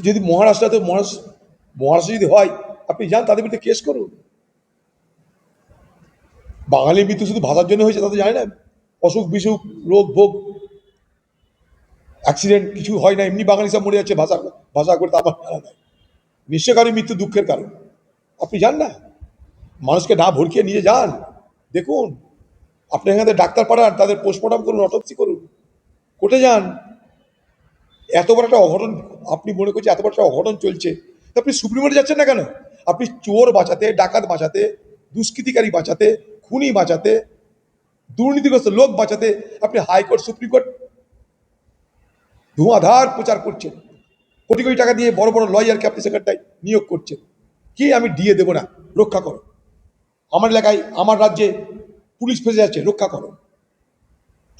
যদি মহারাষ্ট্রতে মহারাষ্ট্র মহারাষ্ট্র যদি হয়, আপনি যান, তাদের বিরুদ্ধে কেস করুন। বাঙালির মৃত্যু শুধু ভাষার জন্য হয়েছে তাদের জানে না অসুখ, বিসুখ, রোগ, ভোগ অ্যাক্সিডেন্ট কিছু হয় না, এমনি বাঙালি সব মরে যাচ্ছে ভাষা ভাষা করে, তা আমার জানা নাই। নিশ্চয় কারোর মৃত্যু দুঃখের কারণ। আপনি যান না। মানুষকে না ভরকিয়ে নিয়ে যান। দেখুন, আপনি এখানে ডাক্তার পাঠান, তাদের পোস্টমর্টম করুন অটপসি করুন। কোর্টে যান। এত বড় একটা অঘটন, আপনি মনে করছেন এত বড় একটা অঘটন চলছে আপনি সুপ্রিম কোর্টে যাচ্ছেন না কেন? আপনি চোর বাঁচাতে, ডাকাত বাঁচাতে, দুষ্কৃতিকারী বাঁচাতে, খুনি বাঁচাতে, দুর্নীতিগ্রস্ত লোক বাঁচাতে আপনি হাইকোর্ট সুপ্রিম কোর্ট ধোঁয়াধার প্রচার করছেন। কোটি কোটি টাকা দিয়ে বড় বড় লয়ারকে আপনি সেখানটায় নিয়োগ করছেন। কি আমি দিয়ে দেবো না? রক্ষা করো। আমার এলাকায়, আমার রাজ্যে পুলিশ ফেসে যাচ্ছে, রক্ষা করো।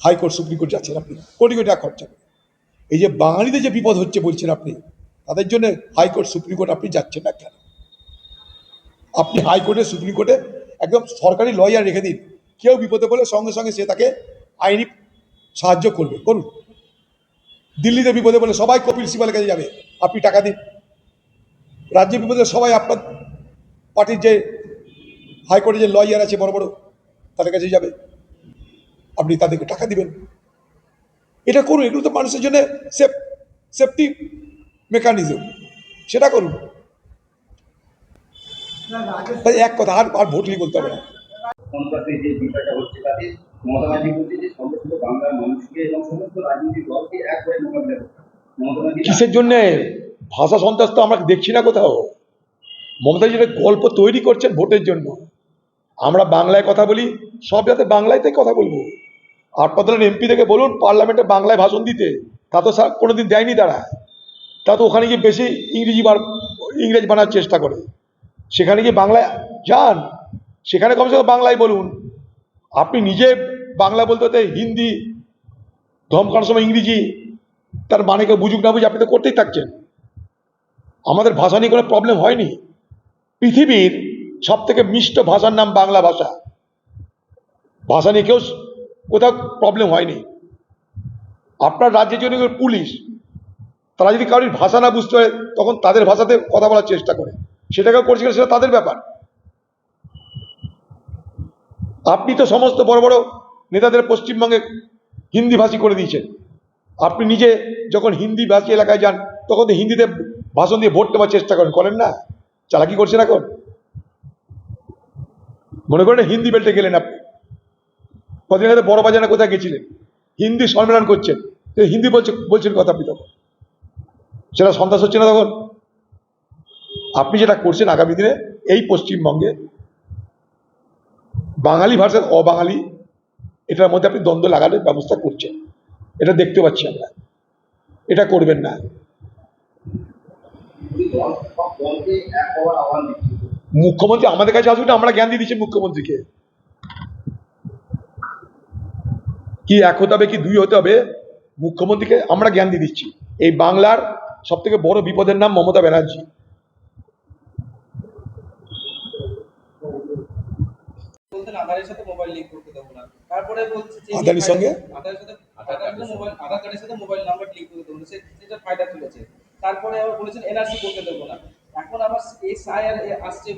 হাইকোর্ট সুপ্রিম কোর্ট যাচ্ছেন আপনি। কোটি কোটি টাকা খরচা। এই যে বাঙালিদের যে বিপদ হচ্ছে বলছেন আপনি, তাদের জন্য হাইকোর্ট, সুপ্রিম কোর্ট আপনি যাচ্ছেন না কেন? আপনি হাইকোর্টে, সুপ্রিম কোর্টে একদম সরকারি লয়ার রেখে দিন। কেউ বিপদে পড়লে সঙ্গে সঙ্গে সে তাকে আইনি সাহায্য করবে। করুন। দিল্লিতে বিপদে পড়লে সবাই কপিল সিবালের কাছে যাবে। আপনি টাকা দিন। রাজ্যে বিপদে সবাই আপনার পার্টির যে হাইকোর্টে যে লয়ার আছে বড় বড়, তাদের কাছে যাবে। আপনি তাদেরকে টাকা দিবেন। এটা করুন এগুলো তো মানুষের জন্য সেফ সেফটি মেকানিজম সেটা করুন। তাই এক কথা আর আর ভোটলি বলতে হবে না। সন্ত্রাসের যে বিষয়টা হচ্ছে তাতে মমতা ব্যানার্জি বলছে যে সমস্ত বাংলার মানুষকে এবং সমস্ত রাজনৈতিক দলকে একবারে মোকাবিলা করতে হবে। মমতা ব্যানার্জি কিসের জন্যে? ভাষা সন্ত্রাস তো আমরা দেখছি না কোথাও। মমতা যেটা গল্প তৈরি করছেন ভোটের জন্য। আমরা বাংলায় কথা বলি সব যাতে বাংলায় থেকে কথা বলব। আপনাদের এমপি থেকে বলুন, পার্লামেন্টে বাংলায় ভাষণ দিতে। তা তো কোনোদিন দেয়নি তারা। তা তো ওখানে গিয়ে বেশি ইংরেজি বার ইংরেজ বানার চেষ্টা করে। সেখানে গিয়ে বাংলায় যান। সেখানে কমসে কম বাংলায় বলুন। আপনি নিজে বাংলা বলতে হতে হিন্দি, ধমকানোর সময় ইংরেজি, তার মানে কেউ বুঝুক না বুঝে আপনি তো করতেই থাকছেন। আমাদের ভাষা নিয়ে কোনো প্রবলেম হয়নি। পৃথিবীর সব থেকে মিষ্ট ভাষার নাম বাংলা ভাষা। ভাষা নিয়ে কেউ কোথাও প্রবলেম হয়নি। আপনার রাজ্যের জন্য পুলিশ, তারা যদি কারোর ভাষা না বুঝতে পারে, তখন তাদের ভাষাতে কথা বলার চেষ্টা করে। সেটাকেও করছে সেটা তাদের ব্যাপার। আপনি তো সমস্ত বড় বড় নেতাদের পশ্চিমবঙ্গে হিন্দি ভাষী করে দিয়েছেন। আপনি নিজে যখন হিন্দি ভাষী এলাকায় যান, তখন তো হিন্দিতে ভাষণ দিয়ে ভোট নেওয়ার চেষ্টা করেন। করেন না? চালাকি করছেন এখন? মনে করেন হিন্দি বেল্টে গেলেন আপনি। কদিন আগে বড় বাজারে কোথায় গেছিলেন? হিন্দি সম্মেলন করছেন। হিন্দি বলছে বলছেন কথা আপনি তখন। সেটা সন্ত্রাস হচ্ছে না তখন? আপনি যেটা করছেন আগামী দিনে এই পশ্চিমবঙ্গে, বাঙালি ভাষার অবাঙালি, এটার মধ্যে আপনি দ্বন্দ্ব লাগানোর ব্যবস্থা করছেন। এটা দেখতে পাচ্ছি আমরা। এটা করবেন না। মুখ্যমন্ত্রী আমাদের কাছে আসুন আমরা জ্ঞান দিয়ে দিচ্ছি মুখ্যমন্ত্রীকে। কি এক হতে হবে কি দুই হতে হবে? মুখ্যমন্ত্রীকে আমরা জ্ঞান দিয়ে দিচ্ছি। এই বাংলার সব থেকে বড় বিপদের নাম মমতা ব্যানার্জি। বলতেন আধারের সাথে মোবাইল লিংক করতে দেবো না। তারপরে বলছে যে আদানির সঙ্গে? আধারের সাথে আধার কার্ডের মোবাইল আধার কার্ডের সাথে মোবাইল নাম্বার লিংক করতে দেবো না। সে সেটা ফায়দা তুলেছে। তারপরে আবার বলেছেন এনআরসি করতে দেবো না। এখন আবার সায়ার আসছে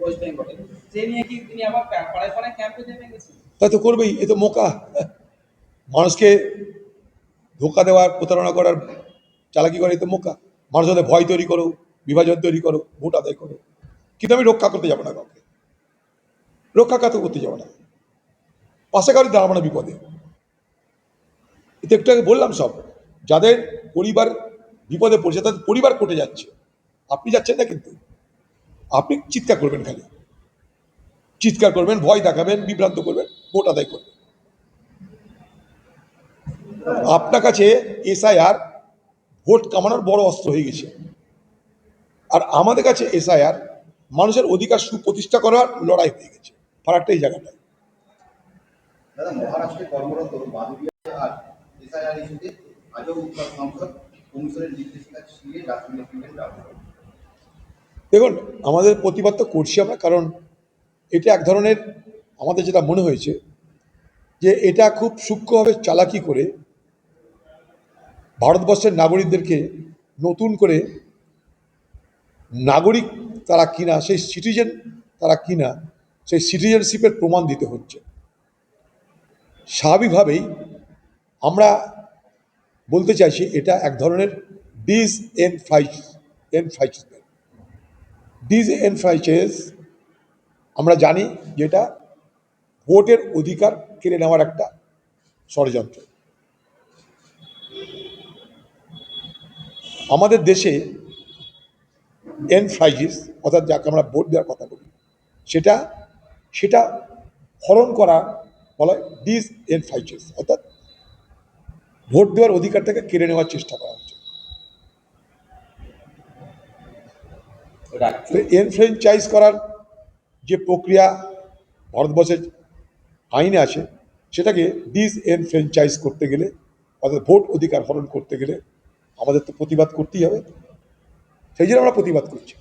ওয়েস্ট বেঙ্গলে সে নিয়ে কি তিনি আবার পাড়ায় পাড়ায় ক্যাম্পে নেমে গেছেন তা তো করবেই এ তো মোকা। মানুষকে ধোকা দেওয়ার, প্রতারণা করার চালাকি করে তো মোকা মানুষের মধ্যে ভয় তৈরি করো, বিভাজন তৈরি করো, ভোট আদায় করো। কিন্তু আমি রক্ষা করতে যাব না কাউকে। রক্ষা কাতে করতে যাব না। পাশে কারোর দাঁড়াবো না বিপদে। এতে একটু আগে বললাম সব। যাদের পরিবার বিপদে পড়ছে, তাদের পরিবার কোটে যাচ্ছে। আপনি যাচ্ছেন না কিন্তু। আপনি চিৎকার করবেন খালি। চিৎকার করবেন, ভয় দেখাবেন, বিভ্রান্ত করবেন, ভোট আদায় করবেন। আপনার কাছে এসআইআর ভোট কামানোর বড় অস্ত্র হয়ে গেছে। আর আমাদের কাছে এসআইআর মানুষের অধিকার সুপ্রতিষ্ঠা করার লড়াই হয়ে গেছে ফারাকটা এই জায়গাটায় মহারাষ্ট্রে কর্মরত দেখুন আমাদের প্রতিবাদ তো করছি আমরা কারণ এটা এক ধরনের আমাদের যেটা মনে হয়েছে যে এটা খুব সূক্ষ্মভাবে চালাকি করে ভারতবর্ষের নাগরিকদেরকে নতুন করে নাগরিক তারা কিনা, সেই সিটিজেন তারা কিনা, সেই সিটিজেনশিপের প্রমাণ দিতে হচ্ছে। স্বাভাবিকভাবেই আমরা বলতে চাইছি এটা এক ধরনের ডিজ এন ফ্রাইজ এন এনফ্রাইজ ডিজ এন এনফ্রাইচেস আমরা জানি যেটা ভোটের অধিকার কেড়ে নেওয়ার একটা ষড়যন্ত্র। আমাদের দেশে এনফ্রাইজিস অর্থাৎ যাকে আমরা ভোট দেওয়ার কথা বলি সেটা সেটা হরণ করা বলা হয় ডিস এনফ্রাইজিস অর্থাৎ ভোট দেওয়ার অধিকারটাকে কেড়ে নেওয়ার চেষ্টা করা হচ্ছে। এনফ্রেঞ্চাইজ করার যে প্রক্রিয়া ভারতবর্ষের আইনে আছে সেটাকে ডিস এনফ্রেঞ্চাইজ করতে গেলে অর্থাৎ ভোট অধিকার হরণ করতে গেলে আমাদের তো প্রতিবাদ করতেই হবে। সেই জন্য আমরা প্রতিবাদ করছি।